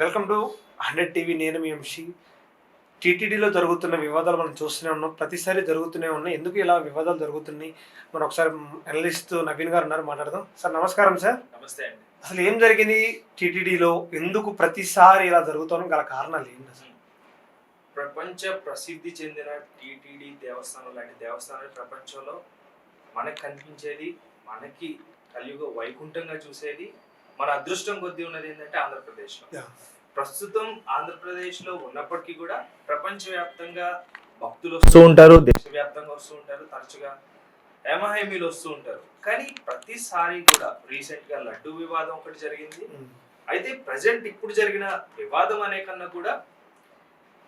Welcome to hundred TV నేను మీ ఎంషి టీటీడీలో జరుగుతున్న వివాదాలు మనం చూస్తూనే ఉన్నాం. ప్రతిసారి జరుగుతూనే ఉన్నాయి. ఎందుకు ఇలా వివాదాలు జరుగుతున్నాయి? మనం ఒకసారి అనలిస్ట్ నవీన్ గారు ఉన్నారు మాట్లాడదాం. సార్ నమస్కారం సార్. నమస్తే అండి. అసలు ఏం జరిగింది టీటీడీలో ఎందుకు ప్రతిసారి ఇలా జరుగుతాను గల కారణాలు ఏంటి అసలు ప్రపంచ ప్రసిద్ధి చెందిన టిటిడి దేవస్థానం లాంటి దేవస్థానాలు ప్రపంచంలో మనకు కనిపించేది మనకి కలియుగ వైకుంఠంగా చూసేది మన అదృష్టం కొద్దీ ఉన్నది ఏంటంటే ఆంధ్రప్రదేశ్లో. ప్రస్తుతం ఆంధ్రప్రదేశ్లో ఉన్నప్పటికీ కూడా ప్రపంచవ్యాప్తంగా భక్తులు వస్తూ ఉంటారు దేశవ్యాప్తంగా వస్తూ ఉంటారు తరచుగా హేమహేమీలు వస్తూ ఉంటారు. కానీ ప్రతిసారి కూడా రీసెంట్గా లడ్డు వివాదం ఒకటి జరిగింది. అయితే ప్రజెంట్ ఇప్పుడు జరిగిన వివాదం అనే కన్నా కూడా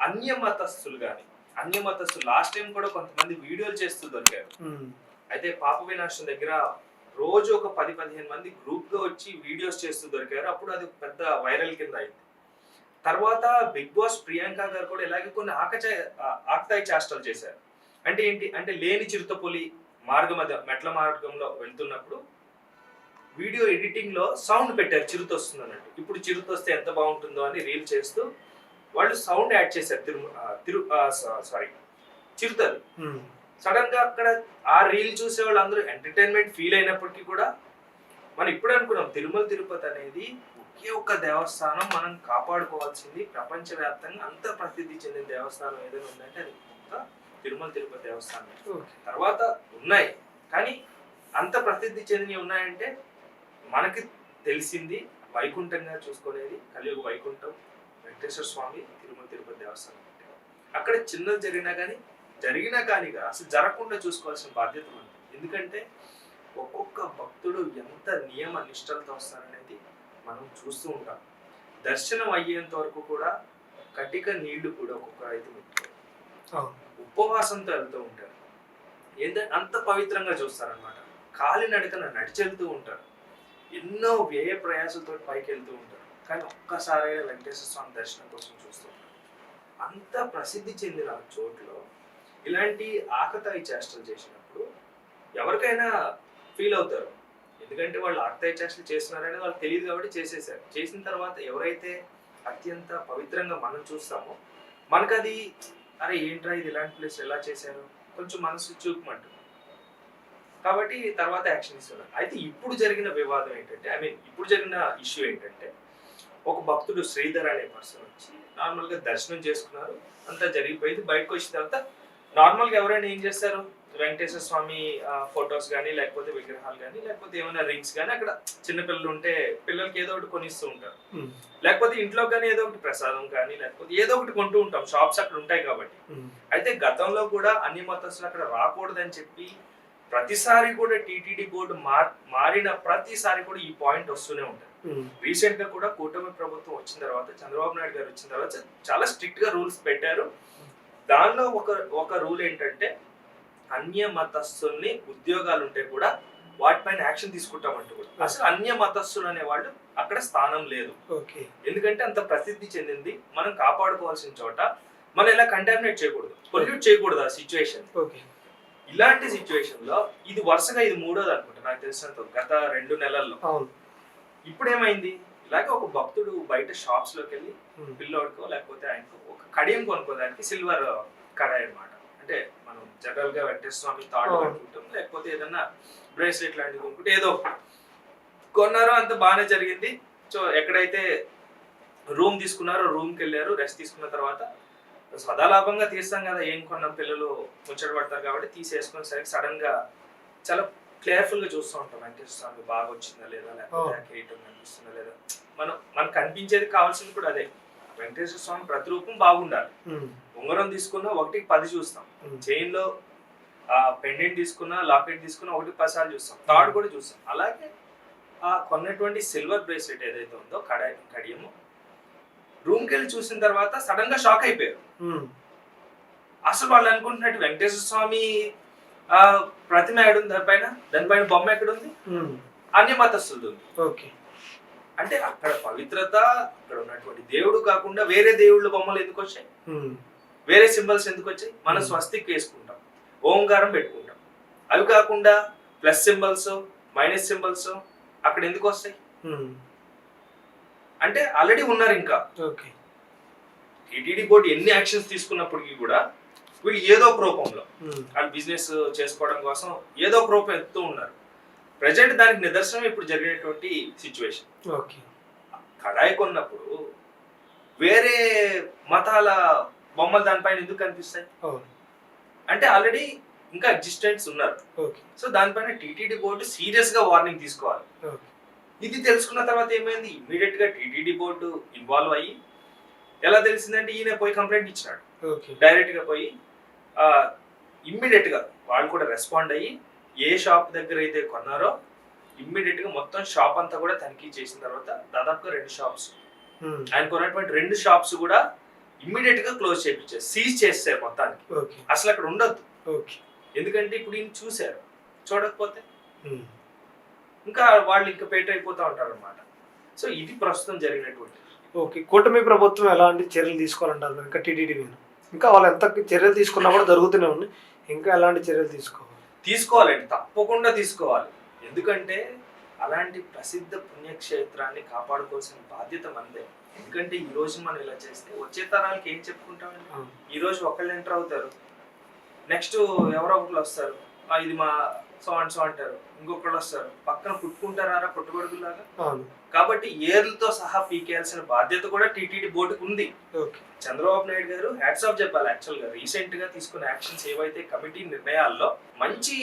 అన్య మతస్థులు కానీ అన్య మతస్థులు లాస్ట్ టైం కూడా కొంతమంది వీడియోలు చేస్తూ దొరికారు. అయితే పాప వినాశం దగ్గర రోజు ఒక పది పదిహేను మంది గ్రూప్గా వచ్చి వీడియోస్ చేస్తూ దొరికారు. అప్పుడు అది పెద్ద వైరల్ కింద అయింది. తర్వాత బిగ్ బాస్ ప్రియాంక గారు కూడా ఇలాగే కొన్ని ఆకచ ఆకతాయి చేష్టలు చేశారు. అంటే ఏంటి? అంటే లేని చిరుతపులి మార్గం మధ్య మెట్ల మార్గంలో వెళ్తున్నప్పుడు వీడియో ఎడిటింగ్లో సౌండ్ పెట్టారు. చిరుత వస్తుంది అన్నట్టు. ఇప్పుడు చిరుత వస్తే ఎంత బాగుంటుందో అని రీల్ చేస్తూ వాళ్ళు సౌండ్ యాడ్ చేశారు. తిరు తిరు సారీ చిరుతలు. సడన్గా అక్కడ ఆ రీల్ చూసే వాళ్ళు అందరూ ఎంటర్టైన్మెంట్ ఫీల్ అయినప్పటికీ కూడా మనం ఇప్పుడు అనుకున్నాం తిరుమల తిరుపతి అనేది ఒకే ఒక్క దేవస్థానం మనం కాపాడుకోవాల్సింది ప్రపంచవ్యాప్తంగా అంత ప్రసిద్ధి చెందిన దేవస్థానం ఏదైనా ఉందంటే అది ఒక్క తిరుమల తిరుపతి దేవస్థానం. తర్వాత ఉన్నాయి. కానీ అంత ప్రసిద్ధి చెందినవి ఉన్నాయంటే మనకి తెలిసింది వైకుంఠంగా చూసుకునేది కలియుగ వైకుంఠం వెంకటేశ్వర స్వామి తిరుమల తిరుపతి దేవస్థానం. అక్కడ చిన్నది జరిగినా కానీ జరిగినా కానీ కాదు, అసలు జరగకుండా చూసుకోవాల్సిన బాధ్యత ఉంది ఎందుకంటే ఒక్కొక్క భక్తుడు ఎంత నియమ నిష్టలతో వస్తారనేది మనం చూస్తూ ఉంటాం. దర్శనం అయ్యేంత వరకు కూడా కటిక నీళ్ళు కూడా ఒక్కొక్క రైతు. ఉపవాసంతో వెళ్తూ ఉంటారు. ఏంటంటే అంత పవిత్రంగా చూస్తారనమాట కాలినడకన నడిచి వెళ్తూ ఉంటారు. ఎన్నో వ్యయ ప్రయాసలతో పైకి వెళ్తూ ఉంటారు. కానీ ఒక్కసారైనా వెంకటేశ్వర స్వామి దర్శనం కోసం చూస్తూ ఉంటారు. అంత ప్రసిద్ధి చెందిన చోట్లో ఇలాంటి ఆకతాయి చేష్టలు చేసినప్పుడు ఎవరికైనా ఫీల్ అవుతారు. ఎందుకంటే వాళ్ళు ఆకతాయి చేష్టలు చేస్తున్నారనేది వాళ్ళకి తెలియదు కాబట్టి చేసేసారు. చేసిన తర్వాత ఎవరైతే అత్యంత పవిత్రంగా మనం చూస్తామో మనకు అది అరే ఏంట్రా ఇది ఇలాంటి ప్లేస్ ఎలా చేశారు కొంచెం మనసు చూపమంటుంది. కాబట్టి తర్వాత యాక్షన్ ఇస్తున్నారు అయితే ఇప్పుడు జరిగిన వివాదం ఏంటంటే ఐ మీన్ ఇప్పుడు జరిగిన ఇష్యూ ఏంటంటే ఒక భక్తుడు శ్రీధర్ అనే పర్సన్ వచ్చి నార్మల్గా దర్శనం చేసుకున్నారు. అంతా జరిగిపోయింది. బయటకు వచ్చిన తర్వాత నార్మల్గా ఎవరైనా ఏం చేస్తారు? వెంకటేశ్వర స్వామి ఫొటోస్ కానీ లేకపోతే విగ్రహాలు కానీ లేకపోతే ఏమైనా రింగ్స్ కానీ అక్కడ చిన్న పిల్లలు ఉంటే పిల్లలకి ఏదో ఒకటి కొనిస్తూ ఉంటారు. లేకపోతే ఇంట్లో కానీ ఏదో ఒకటి ప్రసాదం కానీ లేకపోతే ఏదో ఒకటి కొంటూ ఉంటాం. షాప్స్ అక్కడ ఉంటాయి కాబట్టి. అయితే గతంలో కూడా అన్ని మతస్థులు అక్కడ రాకూడదని చెప్పి ప్రతిసారి కూడా టీటీడీ బోర్డు మార్ మారిన ప్రతిసారి కూడా ఈ పాయింట్ వస్తూనే ఉంటుంది ఉమ్, రీసెంట్గా కూడా కూటమి ప్రభుత్వం వచ్చిన తర్వాత చంద్రబాబు నాయుడు గారు వచ్చిన తర్వాత చాలా స్ట్రిక్ట్గా రూల్స్ పెట్టారు. దానిలో ఒక ఒక రూల్ ఏంటంటే అన్య మతస్థుల్ని ఉద్యోగాలు ఉంటే కూడా వాటిపైన యాక్షన్ తీసుకుంటామంటూ కూడా. అసలు అన్య మతస్థులు అనే వాళ్ళు అక్కడ స్థానం లేదు. ఓకే. ఎందుకంటే అంత ప్రసిద్ధి చెందింది. మనం కాపాడుకోవాల్సిన చోట మనం ఇలా కంటామినేట్ చేయకూడదు. పొల్యూట్ చేయకూడదు ఆ సిచ్యువేషన్ ఓకే. ఇలాంటి సిచ్యువేషన్లో ఇది వరుసగా ఇది మూడోది అనుకుంటా. నాకు తెలిసినంత గత రెండు నెలల్లో. ఇప్పుడు ఏమైంది ఇలాగే ఒక భక్తుడు బయట షాప్స్లోకి వెళ్ళి పిల్లోడికో లేకపోతే ఆయనకో కడియం కొనుక్కోదానికి సిల్వర్ కడాయి అన్నమాట. అంటే మనం జనరల్గా వెంకటేశ్వర తాడు. కట్టుకుంటాం లేకపోతే ఏదన్నా బ్రేస్లెట్ లాంటివి కొనుక్కుంటే ఏదో. కొన్నారో అంత బాగానే జరిగింది. సో ఎక్కడైతే రూమ్ తీసుకున్నారో రూమ్కి వెళ్ళారు రెస్ట్ తీసుకున్న తర్వాత సదాలాభంగా తీస్తాం కదా ఏం కొన్నాం పిల్లలు ముచ్చట పడతారు కాబట్టి తీసేసుకుని సరికి సడన్గా చాలా కేర్ఫుల్గా చూస్తూ ఉంటాం. వెంకటేశ్వర స్వామి బాగా వచ్చిందా లేదా లేకపోతే కనిపిస్తుందా లేదా. మనం మనకు కనిపించేది కావాల్సింది కూడా అదే. వెంకటేశ్వర స్వామి ప్రతిరూపం బాగుండాలి. ఉంగరం తీసుకున్నా ఒకటికి పది చూస్తాం. చైన్లో ఆ పెండెంట్ తీసుకున్నా లాకెట్ తీసుకున్నా ఒకటి పది సార్లు చూస్తాం. థర్డ్ కూడా చూస్తాం. అలాగే ఆ కొన్నటువంటి సిల్వర్ బ్రేస్లెట్ ఏదైతే ఉందో కడ కడియము రూమ్కి వెళ్ళి చూసిన తర్వాత సడన్గా షాక్ అయిపోయారు. అసలు వాళ్ళు అనుకుంటున్నట్టు వెంకటేశ్వర స్వామి ఆ ప్రతిమ ఎక్కడుంది దానిపైన దానిపైన బొమ్మ ఎక్కడుంది మతస్థులది ఉంది. ఓకే. అంటే అక్కడ పవిత్రత అక్కడ ఉన్నటువంటి దేవుడు కాకుండా వేరే దేవుళ్ళ బొమ్మలు ఎందుకు వచ్చాయి? వేరే సింబల్స్ ఎందుకు వచ్చాయి? మనం. స్వస్తిక్ వేసుకుంటాం. ఓంకారం పెట్టుకుంటాం. అవి కాకుండా ప్లస్ సింబల్స్ మైనస్ సింబల్స్ అక్కడ ఎందుకు వస్తాయి? అంటే ఆల్రెడీ ఉన్నారు ఇంకా. ఓకే. టీటీడీ బోర్డు ఎన్ని యాక్షన్స్ తీసుకున్నప్పటికీ కూడా వీళ్ళు ఏదో ఒక రూపంలో. వాళ్ళు బిజినెస్ చేసుకోవడం కోసం ఏదో ఒక రూపం ఎత్తుతూ ఉన్నారు. ప్రజెంట్ దానికి నిదర్శనం ఇప్పుడు జరిగినటువంటి సిచ్యువేషన్ ఓకే. కడాయి కొన్నప్పుడు వేరే మతాల బొమ్మలు దానిపైన ఎందుకు కనిపిస్తాయి? అంటే ఆల్రెడీ ఇంకా ఎగ్జిస్టెంట్స్ ఉన్నారు. ఓకే. సో దానిపైన టీటీడీ బోర్డు సీరియస్గా వార్నింగ్ తీసుకోవాలి. ఓకే. ఇది తెలుసుకున్న తర్వాత ఏమైంది? ఇమీడియట్గా టీటీడీ బోర్డు ఇన్వాల్వ్ అయ్యి ఎలా తెలిసిందంటే ఈయన పోయి కంప్లైంట్ ఇచ్చినాడు. ఓకే. డైరెక్ట్గా పోయి ఇమ్మీడియట్గా వాళ్ళు కూడా రెస్పాండ్ అయ్యి ఏ షాప్ దగ్గర అయితే కొన్నారో ఇమ్మీడియట్గా మొత్తం షాప్ అంతా కూడా తనిఖీ చేసిన తర్వాత దాదాపుగా రెండు షాప్స్ ఉమ్. ఆయన కొన్నటువంటి రెండు షాప్స్ కూడా ఇమ్మీడియట్గా క్లోజ్ చేయించారు సీజ్ చేస్తారు మొత్తానికి. ఓకే అసలు అక్కడ ఉండొద్దు. ఓకే ఎందుకంటే ఇప్పుడు ఈయన చూశారు చూడకపోతే. ఉమ్. ఇంకా వాళ్ళు ఇంకా పేట అయిపోతూ ఉంటారు అనమాట సో ఇది ప్రస్తుతం జరిగినటువంటి. ఓకే కూటమి ప్రభుత్వం ఎలాంటి చర్యలు తీసుకోవాలంటారు? ఇంకా టీటీడీ మీద. ఇంకా వాళ్ళు ఎంత చర్యలు తీసుకున్నా కూడా జరుగుతూనే ఉన్నాయి ఇంకా ఎలాంటి చర్యలు తీసుకోవాలి తీసుకోవాలండి తప్పకుండా తీసుకోవాలి. ఎందుకంటే అలాంటి ప్రసిద్ధ పుణ్యక్షేత్రాన్ని కాపాడుకోవాల్సిన బాధ్యత మనదే. ఎందుకంటే ఈ రోజు మనం ఇలా చేస్తే వచ్చే తరాలకి ఏం చెప్పుకుంటామండి. ఈ రోజు ఒకళ్ళు ఎంటర్ అవుతారు. నెక్స్ట్ ఎవరో ఒకళ్ళు వస్తారు. "ఆ, ఇది మా సో అండ్ సో అంటారు. ఇంకొకళ్ళు వస్తారు. పక్కన పుట్టుకుంటారా పుట్టుకొడుకులాగా అవును. కాబట్టి ఏర్లతో సహా పీకేయాల్సిన బాధ్యత కూడా టీటీడీ బోర్డుకు ఉంది. చంద్రబాబు నాయుడు గారు హ్యాట్స్ ఆఫ్ చెప్పాలి యాక్చువల్గా. రీసెంట్గా తీసుకున్న యాక్షన్స్ ఏవైతే కమిటీ నిర్ణయాల్లో మంచి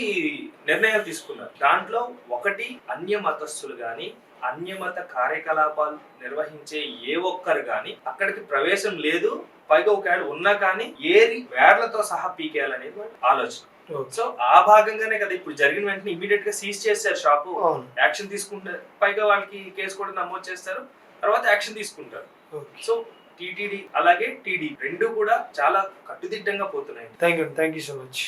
నిర్ణయాలు తీసుకున్నారు. దాంట్లో ఒకటి అన్య మతస్థులు గాని అన్యమత కార్యకలాపాలు నిర్వహించే ఏ ఒక్కరు గాని అక్కడికి ప్రవేశం లేదు. పైగా ఒకవేళ ఉన్నా కానీ ఏరి వేర్లతో సహా పీకేయాలనేది ఆలోచన. సో ఆ భాగంగానే కదా ఇప్పుడు జరిగిన వెంటనే ఇమీడియట్గా సీజ్ చేశారు షాపు యాక్షన్ తీసుకుంటారు పైగా వాళ్ళకి కేసు కూడా నమోదు చేస్తారు. తర్వాత యాక్షన్ తీసుకుంటారు. సో టీటీడీ అలాగే టీడీ రెండు కూడా చాలా కట్టుదిట్టంగా పోతున్నాయి thank you thank you so much